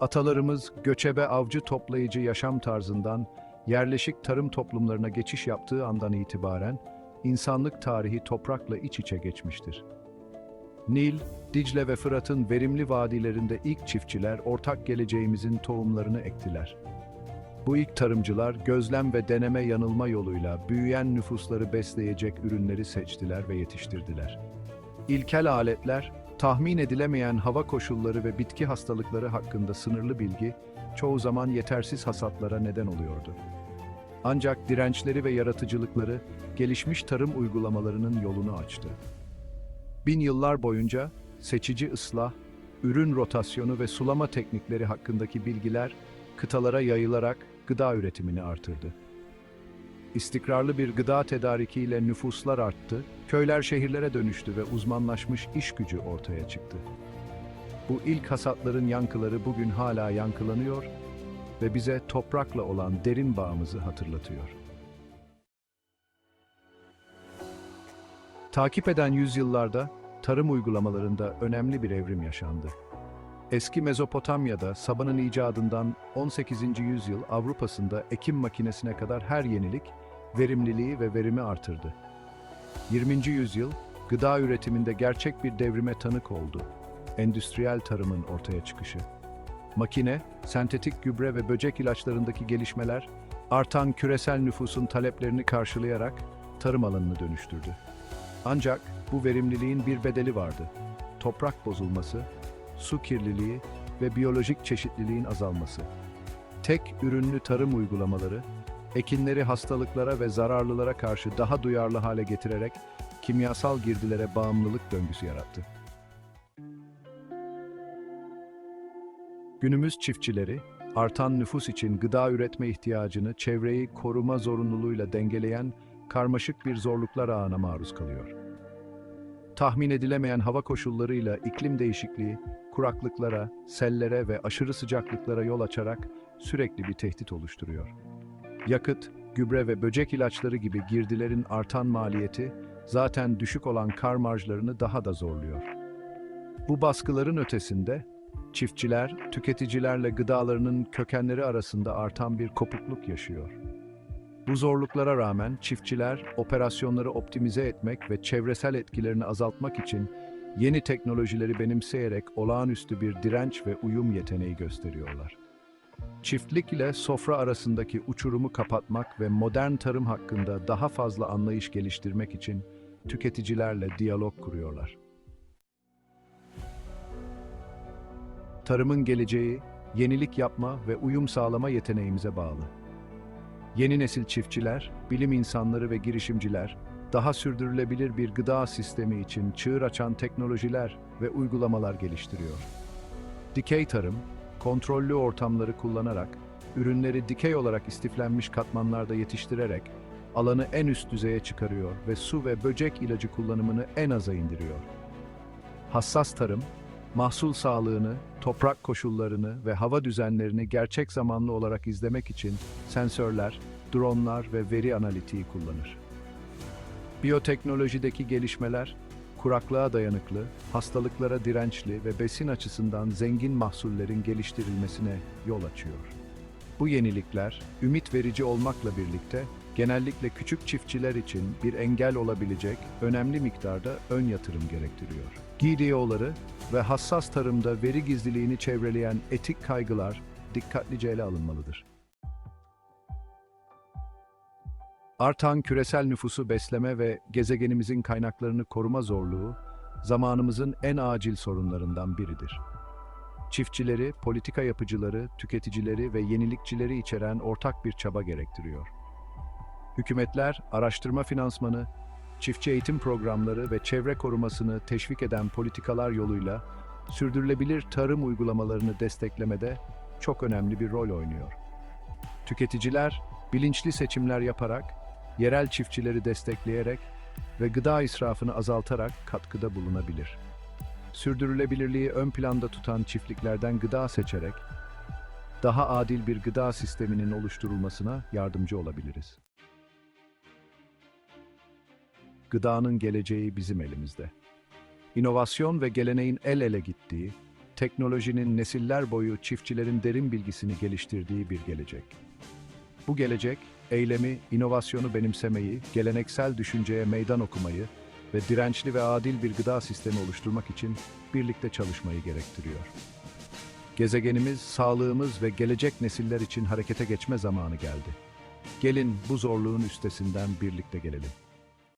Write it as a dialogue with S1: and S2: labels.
S1: Atalarımız göçebe avcı toplayıcı yaşam tarzından yerleşik tarım toplumlarına geçiş yaptığı andan itibaren insanlık tarihi toprakla iç içe geçmiştir. Nil, Dicle ve Fırat'ın verimli vadilerinde ilk çiftçiler ortak geleceğimizin tohumlarını ektiler. Bu ilk tarımcılar gözlem ve deneme yanılma yoluyla büyüyen nüfusları besleyecek ürünleri seçtiler ve yetiştirdiler. İlkel aletler, tahmin edilemeyen hava koşulları ve bitki hastalıkları hakkında sınırlı bilgi çoğu zaman yetersiz hasatlara neden oluyordu. Ancak dirençleri ve yaratıcılıkları gelişmiş tarım uygulamalarının yolunu açtı. Bin yıllar boyunca seçici ıslah, ürün rotasyonu ve sulama teknikleri hakkındaki bilgiler kıtalara yayılarak gıda üretimini artırdı. İstikrarlı bir gıda tedarikiyle nüfuslar arttı, köyler şehirlere dönüştü ve uzmanlaşmış iş gücü ortaya çıktı. Bu ilk hasatların yankıları bugün hala yankılanıyor ve bize toprakla olan derin bağımızı hatırlatıyor. Takip eden yüzyıllarda tarım uygulamalarında önemli bir evrim yaşandı. Eski Mezopotamya'da sabanın icadından 18. yüzyıl Avrupa'sında ekim makinesine kadar her yenilik verimliliği ve verimi artırdı. 20. yüzyıl gıda üretiminde gerçek bir devrime tanık oldu. Endüstriyel tarımın ortaya çıkışı. Makine, sentetik gübre ve böcek ilaçlarındaki gelişmeler artan küresel nüfusun taleplerini karşılayarak tarım alanını dönüştürdü. Ancak bu verimliliğin bir bedeli vardı. Toprak bozulması, su kirliliği ve biyolojik çeşitliliğin azalması. Tek ürünlü tarım uygulamaları, ekinleri hastalıklara ve zararlılara karşı daha duyarlı hale getirerek kimyasal girdilere bağımlılık döngüsü yarattı. Günümüz çiftçileri, artan nüfus için gıda üretme ihtiyacını çevreyi koruma zorunluluğuyla dengeleyen karmaşık bir zorluklar ağına maruz kalıyor. Tahmin edilemeyen hava koşullarıyla iklim değişikliği, kuraklıklara, sellere ve aşırı sıcaklıklara yol açarak sürekli bir tehdit oluşturuyor. Yakıt, gübre ve böcek ilaçları gibi girdilerin artan maliyeti zaten düşük olan kar marjlarını daha da zorluyor. Bu baskıların ötesinde çiftçiler, tüketicilerle gıdalarının kökenleri arasında artan bir kopukluk yaşıyor. Bu zorluklara rağmen çiftçiler operasyonları optimize etmek ve çevresel etkilerini azaltmak için yeni teknolojileri benimseyerek olağanüstü bir direnç ve uyum yeteneği gösteriyorlar. Çiftlik ile sofra arasındaki uçurumu kapatmak ve modern tarım hakkında daha fazla anlayış geliştirmek için tüketicilerle diyalog kuruyorlar. Tarımın geleceği, yenilik yapma ve uyum sağlama yeteneğimize bağlı. Yeni nesil çiftçiler, bilim insanları ve girişimciler, daha sürdürülebilir bir gıda sistemi için çığır açan teknolojiler ve uygulamalar geliştiriyor. Dikey tarım, kontrollü ortamları kullanarak, ürünleri dikey olarak istiflenmiş katmanlarda yetiştirerek, alanı en üst düzeye çıkarıyor ve su ve böcek ilacı kullanımını en aza indiriyor. Hassas tarım, mahsul sağlığını, toprak koşullarını ve hava düzenlerini gerçek zamanlı olarak izlemek için sensörler, dronlar ve veri analitiği kullanır. Biyoteknolojideki gelişmeler, kuraklığa dayanıklı, hastalıklara dirençli ve besin açısından zengin mahsullerin geliştirilmesine yol açıyor. Bu yenilikler, ümit verici olmakla birlikte, genellikle küçük çiftçiler için bir engel olabilecek önemli miktarda ön yatırım gerektiriyor. GDO'ları ve hassas tarımda veri gizliliğini çevreleyen etik kaygılar dikkatlice ele alınmalıdır. Artan küresel nüfusu besleme ve gezegenimizin kaynaklarını koruma zorluğu, zamanımızın en acil sorunlarından biridir. Çiftçileri, politika yapıcıları, tüketicileri ve yenilikçileri içeren ortak bir çaba gerektiriyor. Hükümetler, araştırma finansmanı, çiftçi eğitim programları ve çevre korumasını teşvik eden politikalar yoluyla sürdürülebilir tarım uygulamalarını desteklemede çok önemli bir rol oynuyor. Tüketiciler, bilinçli seçimler yaparak, yerel çiftçileri destekleyerek ve gıda israfını azaltarak katkıda bulunabilir. Sürdürülebilirliği ön planda tutan çiftliklerden gıda seçerek, daha adil bir gıda sisteminin oluşturulmasına yardımcı olabiliriz. Gıdanın geleceği bizim elimizde. İnovasyon ve geleneğin el ele gittiği, teknolojinin nesiller boyu çiftçilerin derin bilgisini geliştirdiği bir gelecek. Bu gelecek, eylemi, inovasyonu benimsemeyi, geleneksel düşünceye meydan okumayı ve dirençli ve adil bir gıda sistemi oluşturmak için birlikte çalışmayı gerektiriyor. Gezegenimiz, sağlığımız ve gelecek nesiller için harekete geçme zamanı geldi. Gelin bu zorluğun üstesinden birlikte gelelim.